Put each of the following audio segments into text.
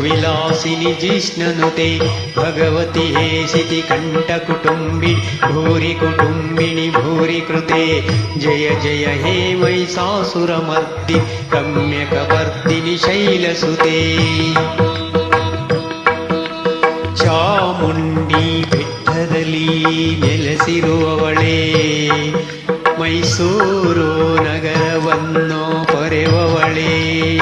ವಿಲಾಸಿನಿ ಜಿಷ್ಣನುತೆ, ಭಗವತಿ ಹೇಸಿತಿ ಕಂಠ ಕುಟುಂಬಿ ಭೂರಿ ಕುಟುಂಬಿಣಿ ಭೂರಿ ಕೃತೆ, ಜಯ ಜಯ ಹೇ ಮೈಸಾಸುರ ಮರ್ದಿ ರಮ್ಯಕ ವರ್ದಿನಿ ಶೈಲಸುತೆ. ಚಾಮುಂಡಿ ಬೆಟ್ಟದಲ್ಲಿ ನೆಲೆಸಿರುವವಳೇ ಮೈಸೂರು ನಗರವನ್ನು ಪೊರೆವಳಿ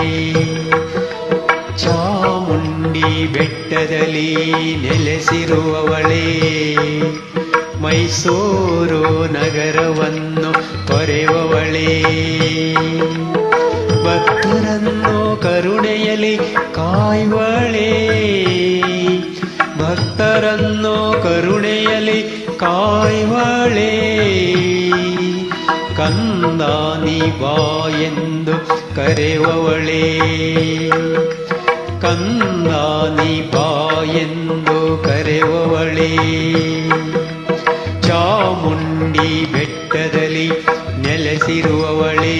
ಚಾಮುಂಡಿ ಬೆಟ್ಟದಲ್ಲಿ ನೆಲೆಸಿರುವವಳೇ. ಮೈಸೂರು ನಗರವನ್ನು ಪೊರೆವವಳೇ ಭಕ್ತರನ್ನು ಕರುಣೆಯಲಿ ಕಾಯುವಳೆ. ಭಕ್ತರನ್ನು ಕರುಣೆಯಲಿ ಕಾಯುವಳೇ. ಕಂದ ನೀ ಬಾ ಎಂದು ಕರೆಯುವವಳೇ ಕಂದ ನೀ ಬಾ ಎಂದು ಕರೆಯುವವಳೇ ಚಾಮುಂಡಿ ಬೆಟ್ಟದಲ್ಲಿ ನೆಲೆಸಿರುವವಳೇ.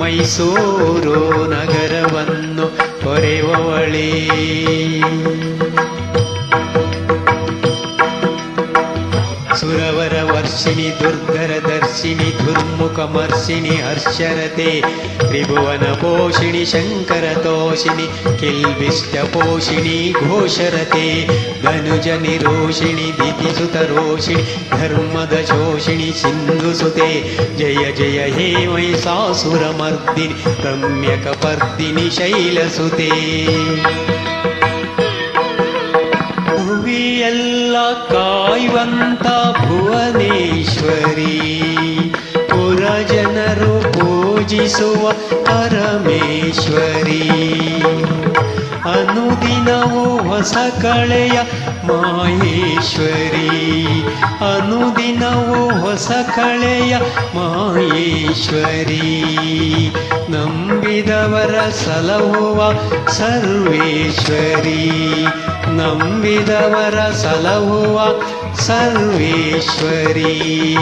ಮೈಸೂರು ನಗರವನ್ನು ಹೊರೆಯುವವಳೇ ಸುರವರ र्षिणि दुर्धरदर्शिनि दुर्मुखमर्षिणि हर्षरते त्रिभुवनपोषिणि शङ्करतोषिणि किल्बिष्टपोषिणि घोषरते धनुजनिरोषिणि दितिसुतरोषिणि धर्मदशोषिणि सिन्धुसुते जय जय हे मयि सासुरमर्दिनि रम्यकपर्दिनि शैलसुते। ಭುವಿಯೆಲ್ಲ ಕಾಯುವಂತ ಭುವನೇಶ್ವರಿ. ಪುರ ಜನರು ಪೂಜಿಸುವ ಪರಮೇಶ್ವರಿ. ಅನುದಿನವೂ ಹೊಸ ಕಳೆಯ ಮಾಹೇಶ್ವರಿ ಅನುದಿನವೂ ಹೊಸ ಕಳೆಯ ಮಾಹೇಶ್ವರಿ ನಂಬಿದವರ ಸಲಹುವ ಸರ್ವೇಶ್ವರಿ. ನಂಬಿದವರ ಸಲಹುವ ಸರ್ವೇಶ್ವರಿ.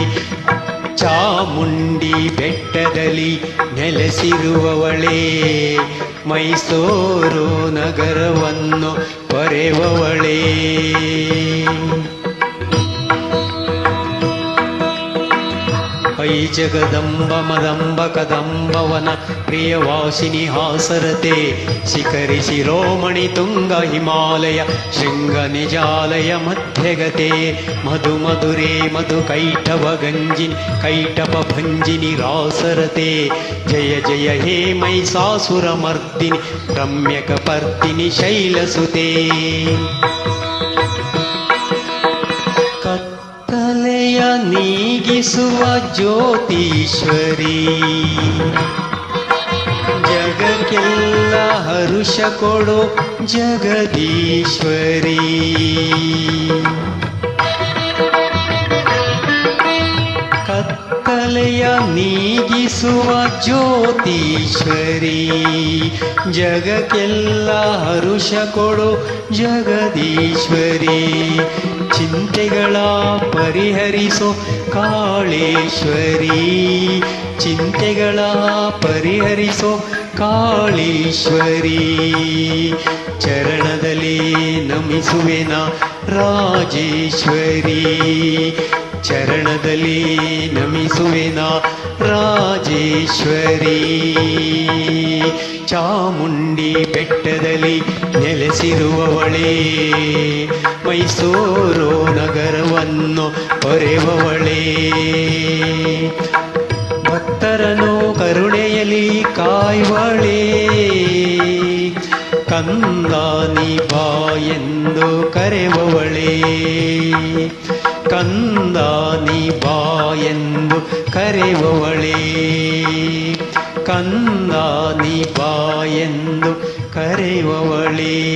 ಚಾಮುಂಡಿ ಬೆಟ್ಟದಲ್ಲಿ ನೆಲೆಸಿರುವವಳೇ ಮೈಸೂರು ನಗರವನ್ನು ಪೊರೆವವಳೇ. वै जगदम्ब मदम्ब कदम्बवनप्रियवासिनि हासरते। शिखरि शिरोमणितुङ्ग हिमालय शृङ्गनिजालय मध्यगते। मधुमधुरे मधुरे कैटपभञ्जिनि रासरते। जय जय हे मयि सासुरमर्दिनि रम्यकपर्दिनि शैलसुते। ನೀಗಿಸುವ ಜ್ಯೋತೀಶ್ವರಿ ಜಗಕ್ಕೆಲ್ಲ ಹರುಷ ಕೊಡೋ ಜಗದೀಶ್ವರಿ. ಕತ್ತಲೆಯ ನೀಗಿಸುವ ಜ್ಯೋತೀಶ್ವರಿ ಜಗಕ್ಕೆಲ್ಲ ಹರುಷ ಕೊಡೋ ಜಗದೀಶ್ವರಿ. ಚಿಂತೆಗಳ ಪರಿಹರಿಸೋ ಕಾಳೇಶ್ವರಿ. ಚಿಂತೆಗಳ ಪರಿಹರಿಸೋ ಕಾಳೇಶ್ವರಿ. ಚರಣದಲ್ಲಿ ನಮಿಸುವೆನ ರಾಜೇಶ್ವರಿ. ಚರಣದಲ್ಲಿ ನಮಿಸುವೆನ ರಾಜೇಶ್ವರಿ. ಚಾಮುಂಡಿ ಬೆಟ್ಟದಲ್ಲಿ ನೆಲೆಸಿರುವವಳೇ, ಮೈಸೂರು ನಗರವನ್ನು ಪೊರೆವವಳೇ ಭಕ್ತರನು ಕರುಣೆಯಲಿ ಕಾಯುವಳೇ, ಕಂದಾನಿ ಬಾ ಎಂದು ಕರೆಯುವವಳೇ ಕಂದ ನೀ ಬಾ ಎಂದು ಕರೆಯುವವಳೇ. ಕಂದಾನಿ ಬಾ ಎಂದು ಕರೆಯುವವಳೇ.